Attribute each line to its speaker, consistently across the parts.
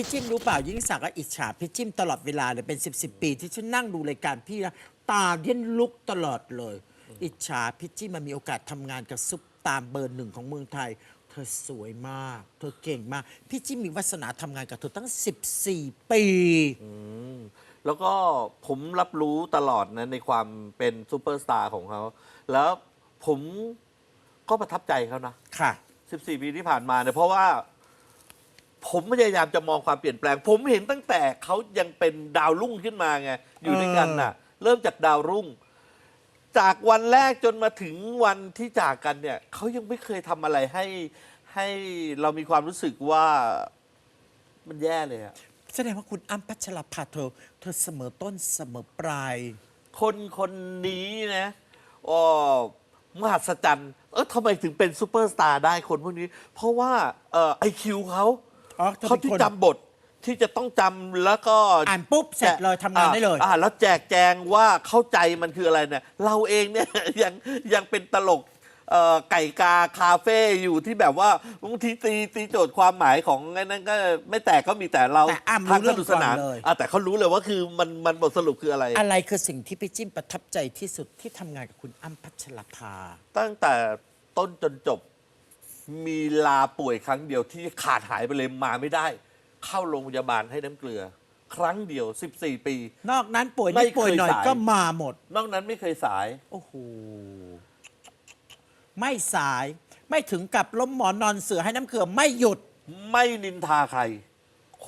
Speaker 1: พี่จิ้มรู้เปล่ายิ่งสักดิ์ก็อิจฉาพี่จิ้มตลอดเวลาเลยเป็นสิบสิบปี ที่ฉันนั่งดูรายการพี่นะตาเย็นลุกตลอดเลย อิจฉาพี่จิ้มมันมีโอกาสทำงานกับซุปตามเบอร์หนึ่งของเมืองไทย เธอสวยมาก เธอเก่งมาก พี่จิ้มมีวาสนาทำงานกับเธอตั้ง 14 ปี
Speaker 2: แล้วก็ผมรับรู้ตลอดนะในความเป็นซูเปอร์สตาร์ของเขา แล้วผมก็ประทับใจเขานะ
Speaker 1: ค่ะ
Speaker 2: 14 ปีที่ผ่านมาเนี่ยเพราะว่า ผมพยายามจะมองความเปลี่ยนแปลง ผมเห็นตั้งแต่เขายังเป็นดาวรุ่งขึ้นมาไงอยู่ด้วยกันน่ะ เริ่มจากดาวรุ่ง จากวันแรกจนมาถึงวันที่จากกันเนี่ยเขายังไม่เคยทำอะไรให้ให้เรามีความรู้สึกว่ามันแย่เลยอะ
Speaker 1: แสดงว่าคุณอ้ำพัชรภาเธอเธอเสมอต้นเสมอปลาย
Speaker 2: คนคนนี้นะอ๋อมหัศจรรย์ เออทำไมถึงเป็นซูเปอร์สตาร์ได้คนพวกนี้ เพราะว่าเอ่อไอคิวเขา
Speaker 1: อ๋อเธอ
Speaker 2: เขา
Speaker 1: เป็น
Speaker 2: ที่
Speaker 1: คน
Speaker 2: จำบทที่จะต้องจำแล้วก็
Speaker 1: อ่านปุ๊บเสร็จเลยทำงานได้เลย
Speaker 2: อ่าแล้วแจกแจงว่าเข้าใจมันคืออะไรเนี่ย เราเองเนี่ย ยังยังเป็นตลกเอ่อไก่กาคาเฟ่อยู่ที่แบบว่าบางทีตีตีโจทย์ความหมายของไอ้นั่นก็ไม่แตกก็มีแต่เรา
Speaker 1: แต่อ้ำรู้
Speaker 2: ทางสนุกสนาน
Speaker 1: เรื่องก่อนเลย
Speaker 2: อะแต่เขารู้เลยว่าคือมันมันบทสรุปคืออะไร
Speaker 1: อะไรคือสิ่งที่พี่จิ้มประทับใจที่สุดที่ทำงานกับคุณอ้ำพัชรภา
Speaker 2: ตั้งแต่ต้นจนจบ มีลาป่วยครั้งเดียวที่ขาดหายไปเลยมาไม่ได้ เข้าโรงพยาบาลให้น้ำเกลือ ครั้งเดียว 14 ปี
Speaker 1: นอกนั้นป่วย
Speaker 2: ไม่
Speaker 1: นิดป่วยหน่อย
Speaker 2: เคยสาย
Speaker 1: ก็มาหมด
Speaker 2: นอกนั้นไม่เคยสาย
Speaker 1: โอ้โห ไม่สาย ไม่ถึงกับล้มหมอนนอนเสือให้น้ำเกลือไม่หยุด
Speaker 2: ไม่นินทาใคร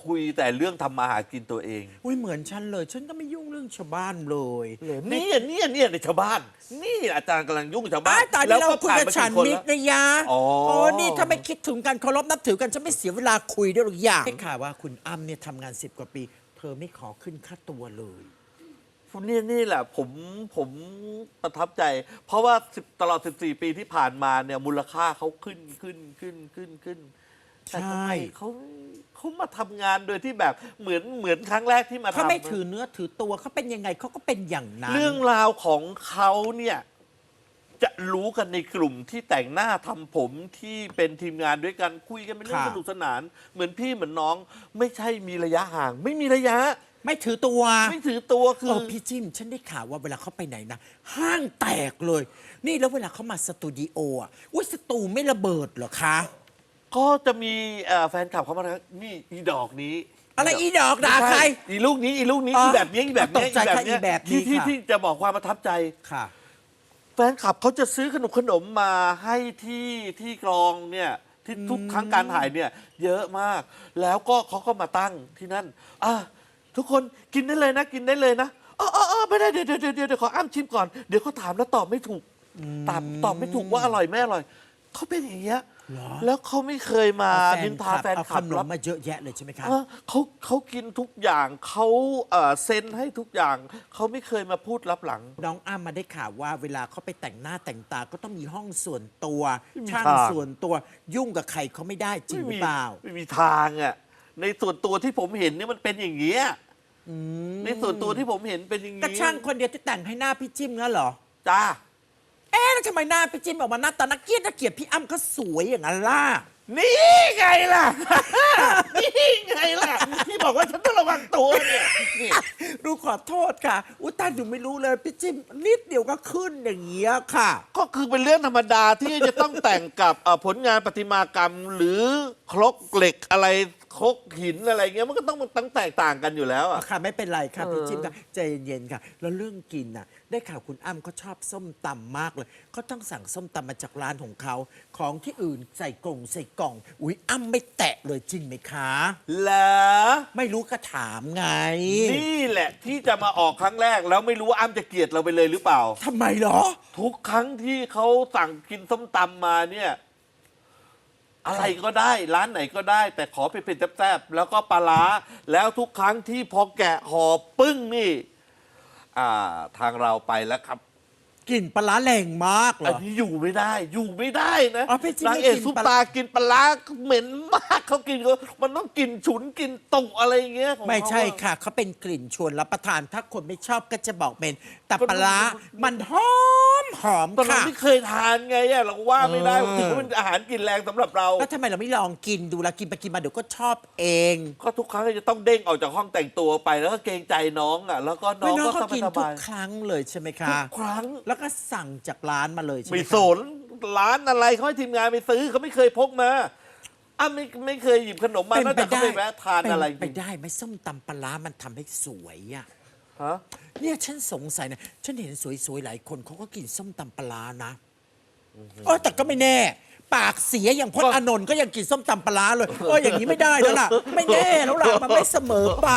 Speaker 2: คุยแต่เรื่องทำมาหากินตัวเอง
Speaker 1: อุ้ยเหมือนฉันเลย ฉันก็ไม่ยุ่งเรื่องชาวบ้านเลย
Speaker 2: เนี่ยเนี่ยเนี่ยในชาวบ้าน นี่อาจารย์กำลังยุ่งกับชาวบ้า
Speaker 1: อ้าน ตอนนี้เราคุย
Speaker 2: ผ่
Speaker 1: กับ
Speaker 2: มา
Speaker 1: ฉัน
Speaker 2: กี่คน
Speaker 1: มิต
Speaker 2: แล้ว
Speaker 1: รนะยะ
Speaker 2: อ๋อ
Speaker 1: โอ้นี่ถ้าไม่คิดถึงกันเคารพนับถือกันฉันไม่เสียเวลาคุยด้วยหรอกอย่างได้ข่าวว่าคุณอ้ำเนี่ยทำงานสิบกว่าปี เธอไม่ขอขึ้นค่าตัวเลย
Speaker 2: นี่นี่แหละผมผมประทับใจ เพราะว่า10ตลอด 14 ปีที่ผ่านมาเนี่ยมูลค่าเขาขึ้นขึ้นขึ้นขึ้นขึ้นแต่ทำไม
Speaker 1: ใช่
Speaker 2: เขา เขามาทำงานโดยที่แบบเหมือนเหมือนครั้งแรกที่มาทำ
Speaker 1: เขาไม่ถือเนื้อถือตัวเขาเป็นยังไงเขาก็เป็นอย่างนั้น
Speaker 2: เรื่องราวของเขาเนี่ย จะรู้กันในกลุ่มที่แต่งหน้าทำผมที่เป็นทีมงานด้วยกันคุยกันเป็นเรื่อง
Speaker 1: ค่ะ
Speaker 2: สนุกสนาน เหมือนพี่เหมือนน้อง ไม่ใช่มีระยะห่าง ไม่มีระยะ
Speaker 1: ไม่ถือตัว
Speaker 2: ไม่ถือตัวคื
Speaker 1: เอ
Speaker 2: อ
Speaker 1: อพี่จิ้มฉันได้ข่าวว่าเวลาเขาไปไหนนะ ห้างแตกเลย นี่แล้วเวลาเขามาสตูดิโออะอุ้ยสตูไม่ระเบิดเหรอคะ
Speaker 2: ก็จะมีเอ่อแฟนคลับเขามาทักนี่อีดอกนี้
Speaker 1: อะไรอีดอกด่าใคร
Speaker 2: ไม่ช่อีลูกนี้อีลูกนี้
Speaker 1: อ๋อ
Speaker 2: อีแบบนี้อีแบบนี้
Speaker 1: ตกใจค่ะอีแบบนี้
Speaker 2: ที่ที่
Speaker 1: ค่ะ
Speaker 2: ที่จะบอกความประทับใจ
Speaker 1: ค่ะ
Speaker 2: แฟนคลับเขาจะซื้อขนมขนมมาให้ที่ที่กรองเนี่ยที่ทุกครั้งการถ่ายเนี่ย เยอะมาก แล้วก็เขาก็มาตั้งที่นั่นอะทุกคนกินได้เลยนะกินได้เลยนะอ๋ออ๋ออ๋อไม่ได้เดี๋ยวเดี๋ยวเดี๋ยวเดี๋ยวขออ้ำชิมก่อนเดี๋ยวเขาถามแล้วตอบไม่ถูกตอบตอบไม่ถูกว่าอร่อยไม่อร่อย เขาเป็นอย่างเงี้ย
Speaker 1: เหรอ
Speaker 2: แล้วเขาไม่เคยมา
Speaker 1: เอาแฟ
Speaker 2: นิ
Speaker 1: น
Speaker 2: น
Speaker 1: ค
Speaker 2: ทา
Speaker 1: ลับ
Speaker 2: แฟน
Speaker 1: เอา
Speaker 2: ค
Speaker 1: ข
Speaker 2: ลับ
Speaker 1: น
Speaker 2: รั
Speaker 1: ม
Speaker 2: บ
Speaker 1: มาเยอะแยะเลยใช่ไหมคะ
Speaker 2: เออเขาเขากินทุกอย่างเขาเอ่อเซ็นให้ทุกอย่าง เขาไม่เคยมาพูดรับหลัง
Speaker 1: น้องอ้ำมาได้ข่าวว่าเวลาเขาไปแต่งหน้าแต่งตาก็ต้องมีห้องส่วนตัว
Speaker 2: ไม่มี
Speaker 1: ช่าง
Speaker 2: ทาง
Speaker 1: ส่วนตัวยุ่งกับใครเขาไม่ได้จริงหรือ
Speaker 2: มี
Speaker 1: เปล่า
Speaker 2: ไม่มีทางอะในส่วนตัวที่ผมเห็นเนี่ยมันเป็นอย่างเงี้ยในส่วนตัวที่ผมเห็นเป็นอย่าง
Speaker 1: ก็
Speaker 2: งี้
Speaker 1: ช่างคนเดียวที่แต่งให้หน้าพี่จิ้มงั้นเหรอ
Speaker 2: จ้า
Speaker 1: เอ๊ะแล้วทำไมหน้าพี่จิ้มออกมาหน้าตานักเกียรตินักเกียรติพี่อ้ำก็สวยอย่างนั้นล่ะ
Speaker 2: นี่ไงล่ะ นี่ไงล่ะ ที่บอกว่าฉันต้องระวังตัวเนี่ยนี่
Speaker 1: ดูขอโทษค่ะ อุยตายหนูไม่รู้เลยพี่จิ้มนิดเดียวก็ขึ้นอย่างเงี้ยค่ะ
Speaker 2: ก็คือเป็นเรื่องธรรมดาที่จะต้องแต่งกับเอ่อผลงานประติมากรรม หรือครกเหล็กอะไร ครกหินอะไรเงี้ยมันก็ต้องมันต้องแตกต่างกันอยู่แล้วอะ
Speaker 1: ค่ะไม่เป็นไรค่ะ
Speaker 2: เออ
Speaker 1: พี่จิ้มค่ะใจเย็นๆค่ะ แล้วเรื่องกินน่ะ ได้ข่าวคุณอ้ำเขาชอบส้มตำมากเลยเขาต้องสั่งส้มตำมาจากร้านของเขาของที่อื่นใส่กล่องใส่กล่อง อุ้ยอ้ำไม่แตะเลยจริงไหมคะ
Speaker 2: แล้ว
Speaker 1: ไม่รู้ก็ถามไง
Speaker 2: นี่แหละที่จะมาออกครั้งแรกแล้วไม่รู้ว่าอ้ำจะเกลียดเราไปเลยหรือเปล่า
Speaker 1: ทำไมเหรอ
Speaker 2: ทุกครั้งที่เขาสั่งกินส้มตำมาเนี่ย อะไรก็ได้ร้านไหนก็ได้ แต่ขอเผ็ดๆแซ่บๆแล้วก็ปลาร้าแล้วทุกครั้งที่พอแกะห่อปึ้งนี่อ่าทางเราไปแล้วครับ
Speaker 1: กลิ่นปลาร้าแรงมากเหร
Speaker 2: อัน
Speaker 1: อ
Speaker 2: นี้อยู่ไม่ได้ อยู่ไม่ได้นะ
Speaker 1: อ๋อพี่จิ๊บ
Speaker 2: นาง
Speaker 1: ไม่
Speaker 2: เอก
Speaker 1: กิน
Speaker 2: ซุป
Speaker 1: ปลา
Speaker 2: ตากินปลาร้าเหม็นมากเขากินเขามันต้องกินฉุนกินตุอะไรอย่างเงี้ยของ
Speaker 1: ไม่ใช่
Speaker 2: เขาอะ
Speaker 1: ค่ะ เขาเป็นกลิ่นชวนรับประทาน ถ้าคนไม่ชอบก็จะบอกเป็นแต่
Speaker 2: ก็
Speaker 1: ปลาร้ามันหอมหอม
Speaker 2: ตอนนั้น
Speaker 1: ค่ะ
Speaker 2: ไม่เคยทานไงอะเราก็ว่าไม่ได้
Speaker 1: เออ
Speaker 2: ถือว่าเป็นอาหารกลินแรงสำหรับเรา
Speaker 1: แล้วทำไมเราไม่ลองกินดูแล้วกินไปกินมาเดี๋ยวก็ชอบเอง
Speaker 2: ก็ทุกครั้งจะต้องเด้งออกจากห้องแต่งตัวไปแล้วก็เกรงใจน้องอะ แล้วก็น้อ
Speaker 1: ไม่
Speaker 2: ง
Speaker 1: น้อง
Speaker 2: ก็
Speaker 1: ก็
Speaker 2: สบาย
Speaker 1: กิน
Speaker 2: ส
Speaker 1: ทุ
Speaker 2: บากย
Speaker 1: ครั้งเลยใช่ไหม
Speaker 2: ทุ
Speaker 1: คะ
Speaker 2: กครั้ง
Speaker 1: แล้วก็สั่งจากร้านมาเลยใช่ไหม
Speaker 2: ไม่
Speaker 1: คะ
Speaker 2: สนร้านอะไรเขาให้ทีมงานไปซื้อเขาไม่เคยพกมาอ้าไม่ไม่เคยหยิบขนมมา
Speaker 1: เป็น
Speaker 2: นอก
Speaker 1: ไป
Speaker 2: จากเขา
Speaker 1: ได้
Speaker 2: ไปแวะทานอะไร
Speaker 1: เป็นไปได้ไหมส้มตำปลาร้ามันทำให้สวยอะ
Speaker 2: ฮะ
Speaker 1: เนี่ยฉันสงสัยนะ ฉันเห็นสวยๆ หลายคนเขาก็กินส้มตำปลาร้านะเออแต่ก็ไม่แน่ ปากเสียอย่างพจน์อานนท์ก็ยังกินส้มตำปลาร้าเลยเอออย่างนี้ไม่ได้แล้วล่ะ ไม่แน่แล้วล่ะ มันไม่เสมอไป